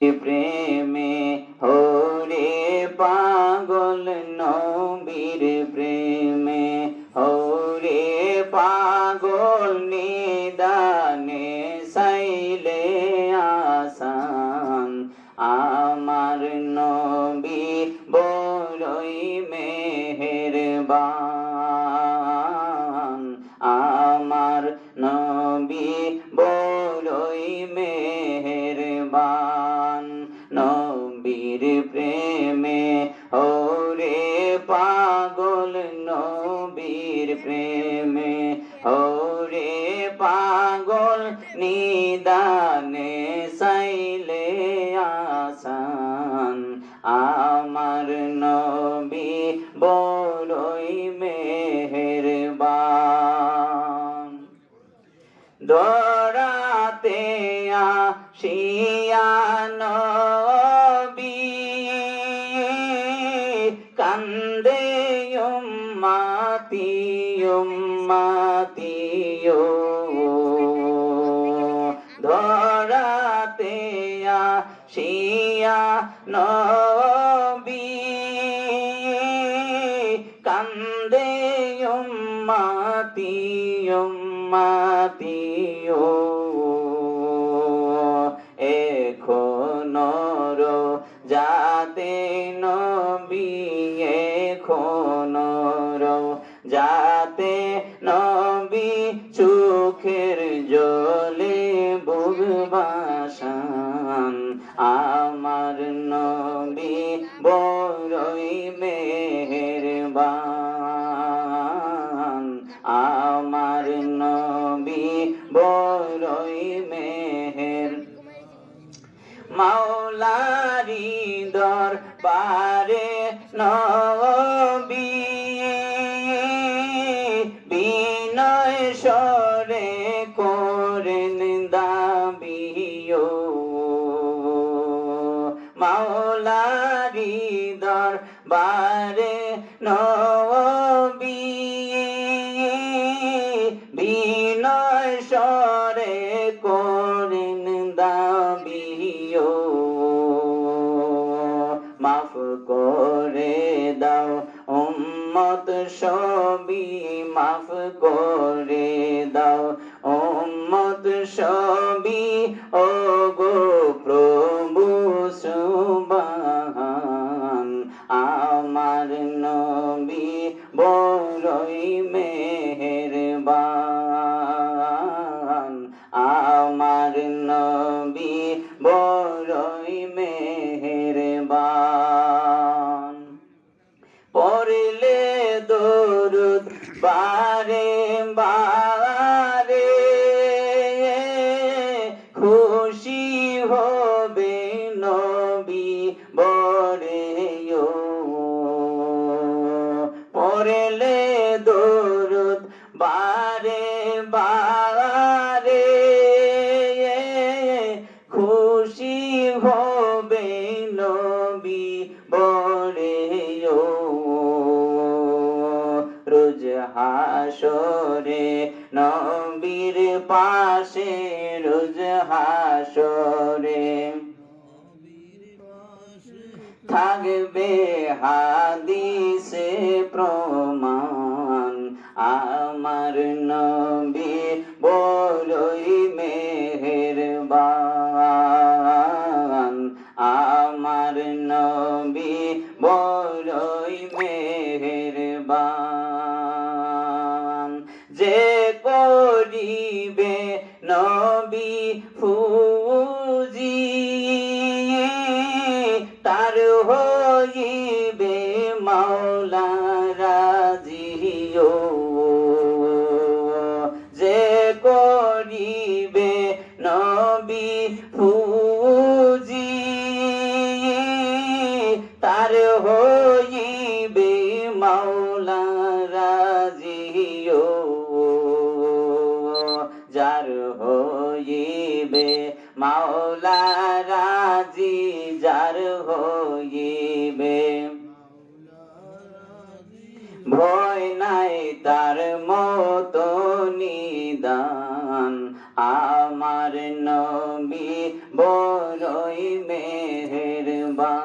প্রেমে হরে পাগল নবীর প্রেমে হরে পাগল নিদানে সাইলে আসান। আমার নবী বড়ই মেহেরবান। বড়ই মেহেরবান। দরাতে আসিয়া কান্দে উম্মাতি উম্মাতিও ধরাতে আসিয়া উম্মাতিও এখনর যাতে নবী এখনর যাতে নবী চোখের জলে বুগবাসান আমার বড়ই মেহের। মাওলারি দরবারে নবী বিনয় সরে করেন দাবিও। মাওলারি দরবারে নবী বিনয় সরে করেন দাবিও। মাফ করে দাও উম্মত সবি মাফ করে দাও উম্মত সবই বারে বারে খুশি হবে নবী বড়েও পড়লে দরুদ বারে বারে খুশি হবে নবী রোজ হাসরে, নবীর পাশে রোজ হাসরে। থাকবে হাদিসে প্রমাণ, আমার নবী বড়ই মেহেরবান। আমার নবী বড়ই নবী ফুজি তার হইবে মাওলা। যার হইবে, মাওলা রাজি যার হইবে। ভয় নাই তার মতো নিদান, আমার নবী বড়ই মে বা